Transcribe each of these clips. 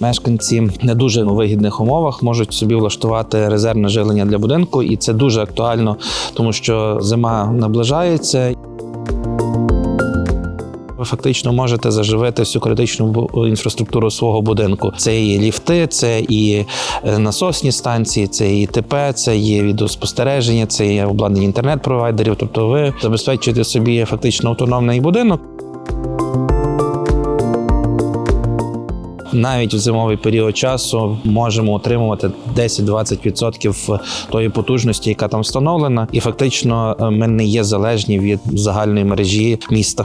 Мешканці не дуже у вигідних умовах можуть собі влаштувати резервне живлення для будинку, і це дуже актуально, тому що зима наближається. Ви фактично можете заживити всю критичну інфраструктуру свого будинку. Це і ліфти, це і е, насосні станції, це і ТП, це і відеоспостереження, це і обладнання інтернет-провайдерів. Тобто ви забезпечуєте собі фактично автономний будинок. Навіть в зимовий період часу можемо отримувати 10-20% тої потужності, яка там встановлена, і фактично е, ми не є залежні від загальної мережі міста.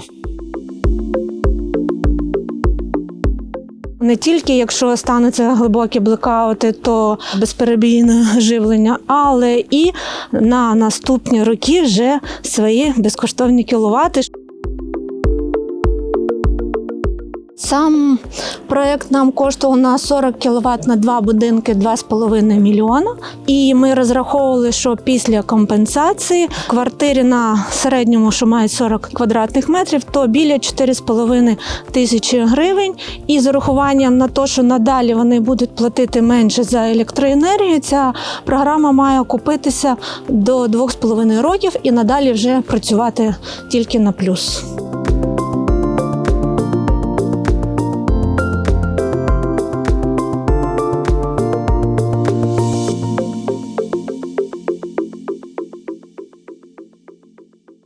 Не тільки якщо стануться глибокі блекаути, то безперебійне живлення, але і на наступні роки вже свої безкоштовні кіловати. Сам проект нам коштував на 40 кВт на два будинки 2,5 мільйона. І ми розраховували, що після компенсації квартирі на середньому, що мають 40 квадратних метрів, то біля 4,5 тисячі гривень. І з урахуванням на те, що надалі вони будуть платити менше за електроенергію, ця програма має окупитися до 2,5 років і надалі вже працювати тільки на плюс.